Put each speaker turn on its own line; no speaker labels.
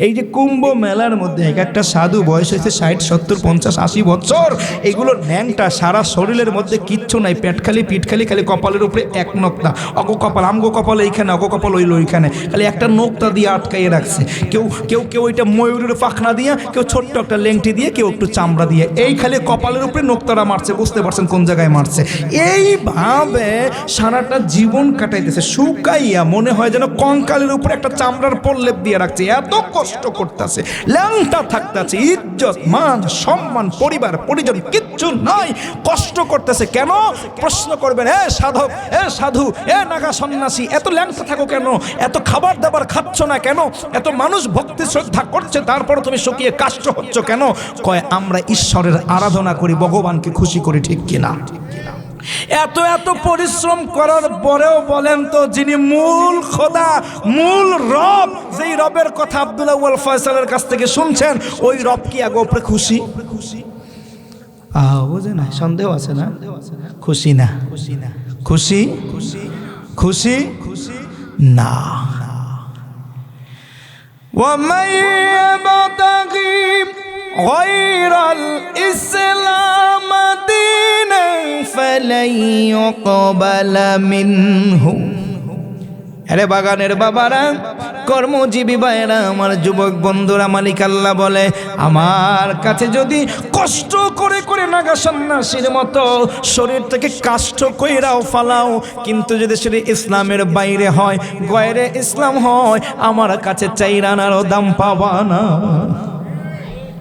এই যে কুম্ভ মেলার মধ্যে এক একটা সাধু বয়স হয়েছে ষাট, সত্তর, পঞ্চাশ, আশি বছর। এগুলোর ন্যাংটা সারা শরীরের মধ্যে কিচ্ছু নাই, পেট খালি, পিঠ খালি খালি কপালের উপরে এক নোকতা। অগ কপাল, আমগো কপাল এইখানে, অগ কপাল ওইল ওইখানে। খালি একটা নোকতা দিয়ে আটকাইয়ে রাখছে। কেউ কেউ কেউ ওইটা ময়ূরের পাখনা দিয়ে, কেউ ছোট্ট একটা লেংটি দিয়ে, কেউ একটু চামড়া দিয়ে। এই খালি কপালের উপরে নোকতারা মারছে, বুঝতে পারছেন কোন জায়গায় মারছে। এইভাবে সারাটা জীবন কাটাইতেছে, শুকাইয়া মনে হয় যেন কঙ্কালের উপরে একটা চামড়ার পল্লেপ দিয়ে রাখছে। এত কষ্ট করতেছে, ল্যাংটা থাকতেছে, ইজ্জত, মান, সম্মান, পরিবার, পরিজন কিচ্ছু নাই। কষ্ট করতেছে কেন? প্রশ্ন করবেন, এ সাধক, এ সাধু, এ নাগা সন্ন্যাসী, এত ল্যাংটা থাকো কেন? এত খাবার দাবার খাচ্ছ না কেন? এত মানুষ ভক্তি শ্রদ্ধা করছে তারপর তুমি শুকিয়ে কাষ্ট হচ্ছ কেন? কয়, আমরা ঈশ্বরের আরাধনা করি, ভগবানকে খুশি করি, ঠিক কিনা? এত এত পরিশ্রম করার পরেও বলেন তো যিনি মূল খোদা মূল রব যেই রবের কথা আব্দুল্লাহ ওয়াল ফয়সালের কাছ থেকে শুনছেন ওই রব কি আগে ওপরে খুশি আহ বুঝে না সন্দেহ আছে না খুশি না খুশি না খুশি খুশি খুশি না ومن يبتغي غير الإسلام دينا فلن يقبل منه আরে বাগানের বাবারা কর্মজীবী ভাইয়েরা আমার যুবক বন্ধুরা মালিক আল্লাহ বলে আমার কাছে যদি কষ্ট করে করে নাগা সন্ন্যাসীর মতো শরীর থেকে কাষ্ট কইরাও ফালাও কিন্তু যদি সেটা ইসলামের বাইরে হয় গয়রে ইসলাম হয় আমার কাছে চাইরানারও দাম পাবা না